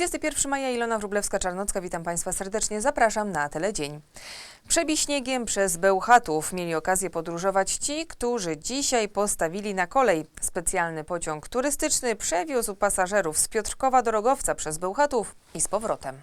21 maja Ilona Wróblewska-Czarnocka, witam Państwa serdecznie, zapraszam na Teledzień. Przebiśniegiem przez Bełchatów mieli okazję podróżować ci, którzy dzisiaj postawili na kolej. Specjalny pociąg turystyczny przewiózł pasażerów z Piotrkowa do Rogowca przez Bełchatów i z powrotem.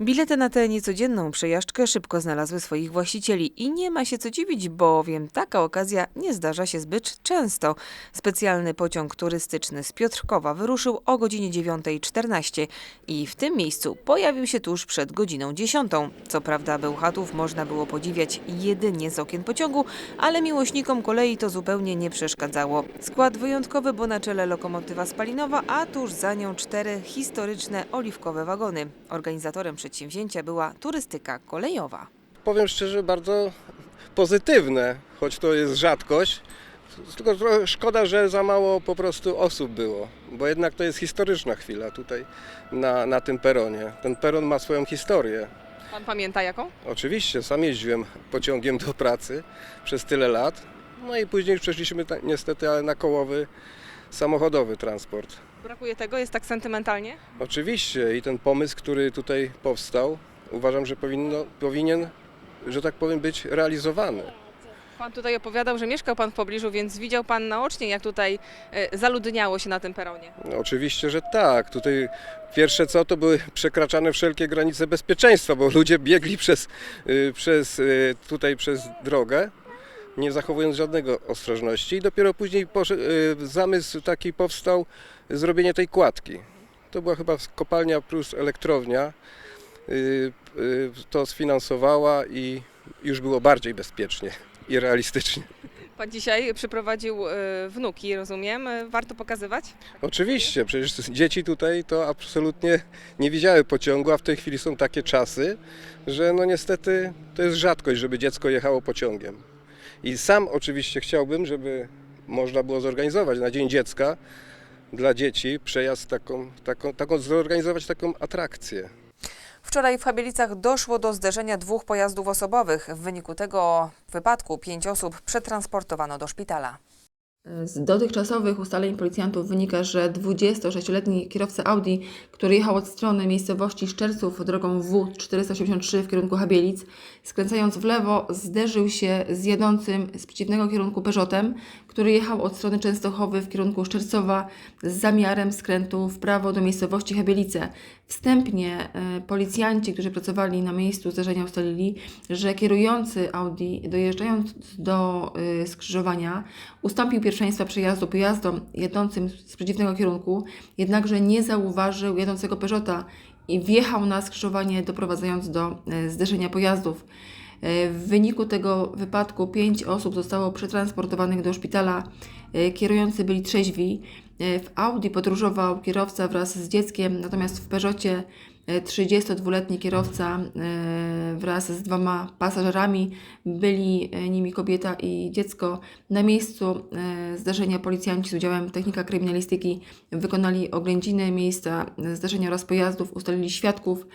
Bilety na tę niecodzienną przejażdżkę szybko znalazły swoich właścicieli i nie ma się co dziwić, bowiem taka okazja nie zdarza się zbyt często. Specjalny pociąg turystyczny z Piotrkowa wyruszył o godzinie 9.14 i w tym miejscu pojawił się tuż przed godziną 10. Co prawda Bełchatów można było podziwiać jedynie z okien pociągu, ale miłośnikom kolei to zupełnie nie przeszkadzało. Skład wyjątkowy, bo na czele lokomotywa spalinowa, a tuż za nią cztery historyczne oliwkowe wagony. Organizatorem przedsięwzięcia była turystyka kolejowa. powiem szczerze, bardzo pozytywne, choć to jest rzadkość. Tylko szkoda, że za mało po prostu osób było, bo jednak to jest historyczna chwila tutaj na, na tym peronie. Ten peron ma swoją historię. Pan pamięta jaką? Oczywiście, sam jeździłem pociągiem do pracy przez tyle lat, no i później przeszliśmy ta, niestety ale na kołowy samochodowy transport. Brakuje tego, jest tak sentymentalnie? Oczywiście i ten pomysł, który tutaj powstał, uważam, że powinno, powinien, że tak powiem, być realizowany. Pan tutaj opowiadał, że mieszkał Pan w pobliżu, więc widział Pan naocznie, jak tutaj e, zaludniało się na tym peronie. No, oczywiście, że tak. Tutaj pierwsze co to były przekraczane wszelkie granice bezpieczeństwa, bo ludzie biegli przez, y, przez y, tutaj przez drogę, nie zachowując żadnego ostrożności i dopiero później y, zamysł taki powstał zrobienie tej kładki. To była chyba kopalnia plus elektrownia. y, y, To sfinansowała i już było bardziej bezpiecznie i realistycznie. Pan dzisiaj przyprowadził wnuki, rozumiem. Warto pokazywać? Oczywiście, przecież dzieci tutaj to absolutnie nie widziały pociągu, a w tej chwili są takie czasy, że no niestety to jest rzadkość, żeby dziecko jechało pociągiem. I sam oczywiście chciałbym, żeby można było zorganizować na Dzień Dziecka dla dzieci przejazd taką, taką, taką zorganizować taką atrakcję. Wczoraj w Habielicach doszło do zderzenia dwóch pojazdów osobowych. W wyniku tego wypadku pięć osób przetransportowano do szpitala. Z dotychczasowych ustaleń policjantów wynika, że 26-letni kierowca Audi, który jechał od strony miejscowości Szczerców drogą W483 w kierunku Habielic, skręcając w lewo, zderzył się z jadącym z przeciwnego kierunku Peugeotem, który jechał od strony Częstochowy w kierunku Szczercowa z zamiarem skrętu w prawo do miejscowości Habielice. Wstępnie e, policjanci, którzy pracowali na miejscu zdarzenia ustalili, że kierujący Audi dojeżdżając do y, skrzyżowania ustąpił pierwszeństwa przejazdu pojazdom jadącym z przeciwnego kierunku, jednakże nie zauważył jadącego Peugeota i wjechał na skrzyżowanie doprowadzając do y, zderzenia pojazdów. Y, W wyniku tego wypadku pięć osób zostało przetransportowanych do szpitala. Y, Kierujący byli trzeźwi. W Audi podróżował kierowca wraz z dzieckiem, natomiast w Peugeocie y, 32-letni kierowca y, wraz z dwoma pasażerami, byli y, nimi kobieta i dziecko. Na miejscu y, zdarzenia policjanci z udziałem technika kryminalistyki wykonali oględziny miejsca zdarzenia oraz pojazdów, ustalili świadków.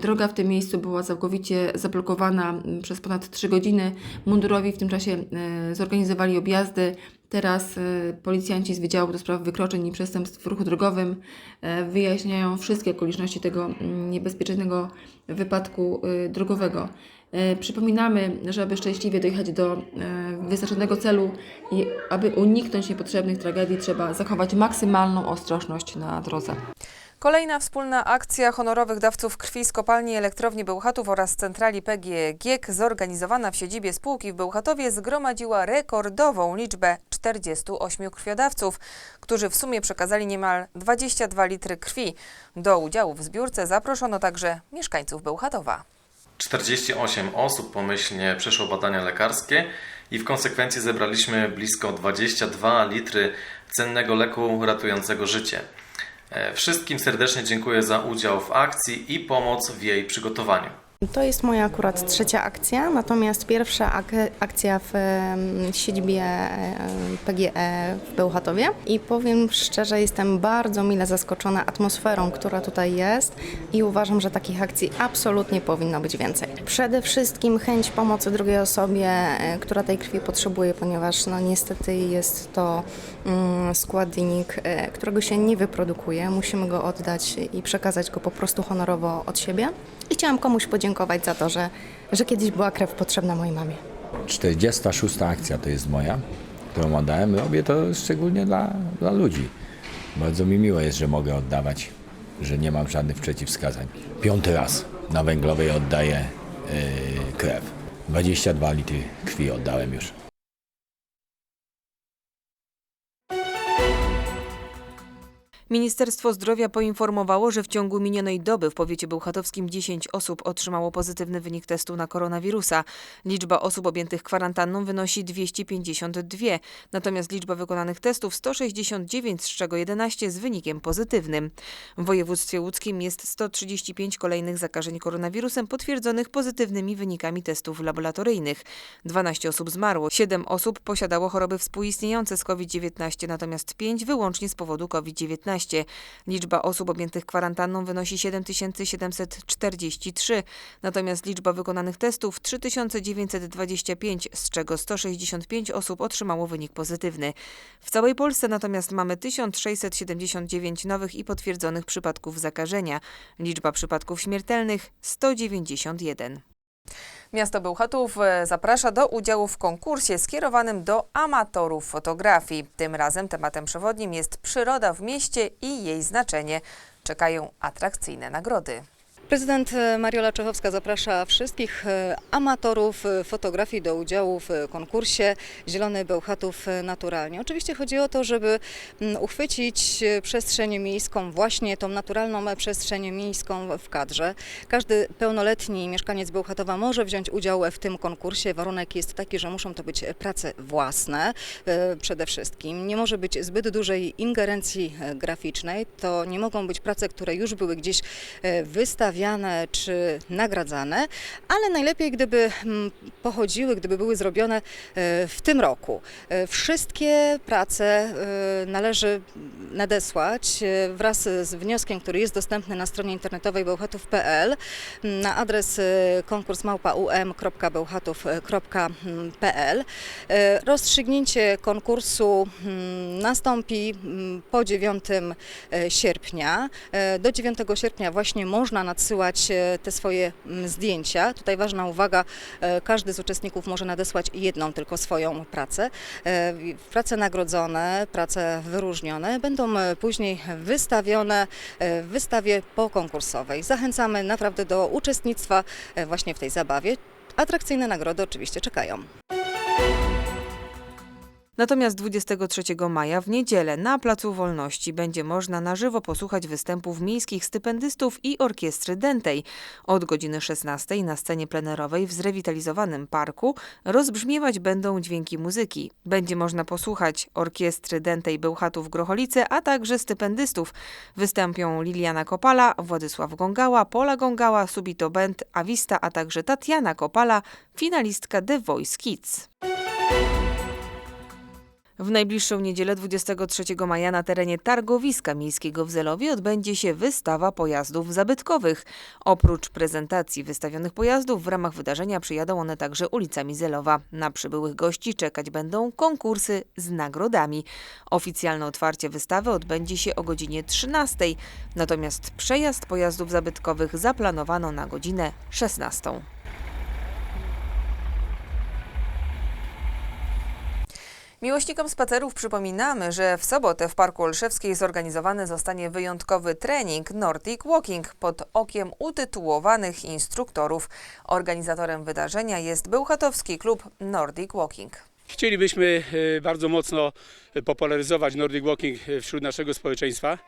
Droga w tym miejscu była całkowicie zablokowana przez ponad 3 godziny. Mundurowi w tym czasie zorganizowali objazdy. Teraz y, policjanci z Wydziału do Spraw Wykroczeń i Przestępstw w Ruchu Drogowym y, wyjaśniają wszystkie okoliczności tego mm, niebezpiecznego wypadku y, drogowego. Y, Przypominamy, że aby szczęśliwie dojechać do y, wyznaczonego celu i aby uniknąć niepotrzebnych tragedii, trzeba zachować maksymalną ostrożność na drodze. Kolejna wspólna akcja honorowych dawców krwi z kopalni elektrowni Bełchatów oraz centrali GiEK zorganizowana w siedzibie spółki w Bełchatowie zgromadziła rekordową liczbę 48 krwiodawców, którzy w sumie przekazali niemal 22 litry krwi. Do udziału w zbiórce zaproszono także mieszkańców Bełchatowa. 48 osób pomyślnie przeszło badania lekarskie i w konsekwencji zebraliśmy blisko 22 litry cennego leku ratującego życie. E, Wszystkim serdecznie dziękuję za udział w akcji i pomoc w jej przygotowaniu. To jest moja akurat trzecia akcja, natomiast pierwsza ak- akcja w siedzibie PGE w Bełchatowie i powiem szczerze, jestem bardzo mile zaskoczona atmosferą, która tutaj jest i uważam, że takich akcji absolutnie powinno być więcej. Przede wszystkim chęć pomocy drugiej osobie, e, która tej krwi potrzebuje, ponieważ no niestety jest to mm, składnik, e, którego się nie wyprodukuje. Musimy go oddać i przekazać go po prostu honorowo od siebie. I chciałam komuś podziękować za to, że, że kiedyś była krew potrzebna mojej mamie. 46. akcja to jest moja, którą oddałem. Robię to szczególnie dla, dla ludzi. Bardzo mi miło jest, że mogę oddawać, że nie mam żadnych przeciwwskazań. Piąty raz na węglowej oddaję yy, krew. 22 litry krwi oddałem już. Ministerstwo Zdrowia poinformowało, że w ciągu minionej doby w powiecie bełchatowskim 10 osób otrzymało pozytywny wynik testu na koronawirusa. Liczba osób objętych kwarantanną wynosi 252, natomiast liczba wykonanych testów 169, z czego 11 z wynikiem pozytywnym. W województwie łódzkim jest 135 kolejnych zakażeń koronawirusem potwierdzonych pozytywnymi wynikami testów laboratoryjnych. 12 osób zmarło, 7 osób posiadało choroby współistniejące z COVID-19, natomiast 5 wyłącznie z powodu COVID-19. Liczba osób objętych kwarantanną wynosi 7743, natomiast liczba wykonanych testów 3925, z czego 165 osób otrzymało wynik pozytywny. W całej Polsce natomiast mamy 1679 nowych i potwierdzonych przypadków zakażenia. Liczba przypadków śmiertelnych 191. Miasto Bełchatów e, zaprasza do udziału w konkursie skierowanym do amatorów fotografii. Tym razem tematem przewodnim jest przyroda w mieście i jej znaczenie. Czekają atrakcyjne nagrody. Prezydent e, Mariola Czechowska zaprasza wszystkich e, amatorów e, fotografii do udziału w konkursie Zielony Bełchatów Naturalnie. Oczywiście chodzi o to, żeby mm, uchwycić przestrzeń miejską, właśnie tą naturalną przestrzeń miejską w kadrze. Każdy pełnoletni mieszkaniec Bełchatowa może wziąć udział w tym konkursie. Warunek jest taki, że muszą to być prace własne przede wszystkim. Nie może być zbyt dużej ingerencji graficznej. To nie mogą być prace, które już były gdzieś e, czy nagradzane, ale najlepiej, gdyby mm, pochodziły, gdyby były zrobione e, w tym roku. E, Wszystkie prace e, należy nadesłać wraz z wnioskiem, który jest dostępny na stronie internetowej bełchatów.pl na adres konkurs małpa.um.bełchatów.pl. E, Rozstrzygnięcie konkursu nastąpi po 9 e, sierpnia. Do 9 sierpnia właśnie można nadsyłać e, te swoje mm, zdjęcia. Tutaj ważna uwaga, e, każdy z uczestników może nadesłać jedną tylko swoją pracę. E, Prace nagrodzone, prace wyróżnione będą później wystawione w wystawie pokonkursowej. Zachęcamy naprawdę do uczestnictwa właśnie w tej zabawie. Atrakcyjne nagrody oczywiście czekają. Natomiast 23 maja w niedzielę na Placu Wolności będzie można na żywo posłuchać występów miejskich stypendystów i orkiestry Dentej. Od godziny 16 na scenie plenerowej w zrewitalizowanym parku rozbrzmiewać będą dźwięki muzyki. Będzie można posłuchać orkiestry Dentej Bełchatów Grocholice, a także stypendystów. Wystąpią Liliana Kopala, Władysław Gongała, Pola Gongała, Subito Band, Avista, a także Tatiana Kopala, finalistka The Voice Kids. W najbliższą niedzielę 23 maja na terenie targowiska miejskiego w Zelowie odbędzie się wystawa pojazdów zabytkowych. Oprócz prezentacji wystawionych pojazdów w ramach wydarzenia przyjadą one także ulicami Zelowa. Na przybyłych gości czekać będą konkursy z nagrodami. Oficjalne otwarcie wystawy odbędzie się o godzinie 13, natomiast przejazd pojazdów zabytkowych zaplanowano na godzinę 16. Miłośnikom spacerów przypominamy, że w sobotę w Parku Olszewskiej zorganizowany zostanie wyjątkowy trening Nordic Walking pod okiem utytułowanych instruktorów. Organizatorem wydarzenia jest Bełchatowski Klub Nordic Walking. Chcielibyśmy e, bardzo mocno popularyzować Nordic Walking wśród naszego społeczeństwa.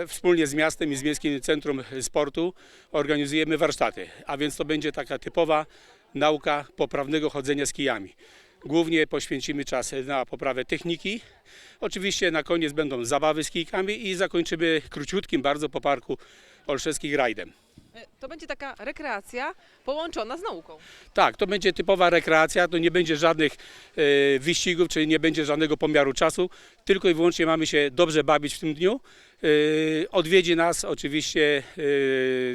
E, Wspólnie z miastem i z Miejskim Centrum Sportu organizujemy warsztaty, a więc to będzie taka typowa nauka poprawnego chodzenia z kijami. Głównie poświęcimy czas na poprawę techniki. Oczywiście na koniec będą zabawy z kijkami i zakończymy króciutkim bardzo po parku olszewskich rajdem. E, To będzie taka rekreacja połączona z nauką. Tak, to będzie typowa rekreacja, to nie będzie żadnych e, wyścigów, czyli nie będzie żadnego pomiaru czasu, tylko i wyłącznie mamy się dobrze bawić w tym dniu. E, Odwiedzi nas oczywiście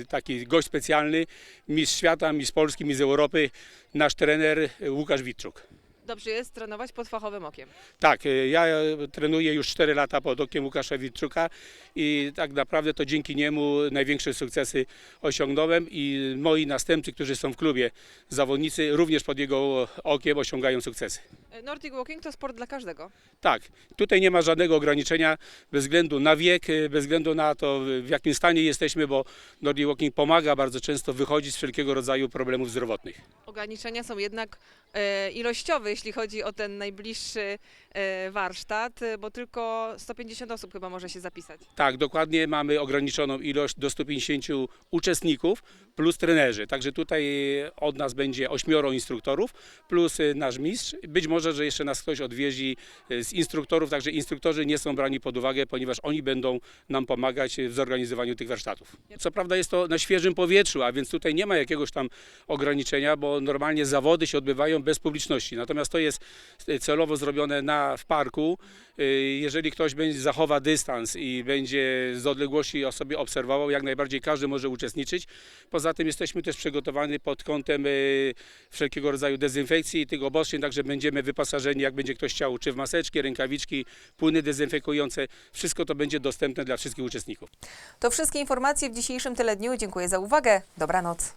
e, taki gość specjalny, mistrz świata, mistrz Polski, mistrz Europy, nasz trener Łukasz Witczuk. Dobrze jest trenować pod fachowym okiem. Tak, e, ja e, trenuję już 4 lata pod okiem Łukasza Witczuka i tak naprawdę to dzięki niemu największe sukcesy osiągnąłem i moi następcy, którzy są w klubie, zawodnicy również pod jego okiem osiągają sukcesy. E, Nordic Walking to sport dla każdego. Tak, tutaj nie ma żadnego ograniczenia bez względu na wiek, e, bez względu na to w jakim stanie jesteśmy, bo Nordic Walking pomaga bardzo często wychodzić z wszelkiego rodzaju problemów zdrowotnych. Ograniczenia są jednak e, ilościowe, jeśli chodzi o ten najbliższy e, warsztat, e, bo tylko 150 osób chyba może się zapisać. Tak, dokładnie mamy ograniczoną ilość do 150 uczestników plus trenerzy. Także tutaj od nas będzie ośmioro instruktorów plus nasz mistrz. Być może, że jeszcze nas ktoś odwiedzi y, z instruktorów, także instruktorzy nie są brani pod uwagę, ponieważ oni będą nam pomagać w zorganizowaniu tych warsztatów. Co prawda jest to na świeżym powietrzu, a więc tutaj nie ma jakiegoś tam ograniczenia, bo normalnie zawody się odbywają bez publiczności. Natomiast to jest y, celowo zrobione na, w parku. Y, Jeżeli ktoś będzie zachowa dystans i będzie z odległości sobie obserwował, jak najbardziej każdy może uczestniczyć. Poza tym jesteśmy też przygotowani pod kątem y, wszelkiego rodzaju dezynfekcji i tych obostrzeń, także będziemy wyposażeni, jak będzie ktoś chciał, czy w maseczki, rękawiczki, płyny dezynfekujące. Wszystko to będzie dostępne dla wszystkich uczestników. To wszystkie informacje w dzisiejszym teledniu. Dziękuję za uwagę. Dobranoc.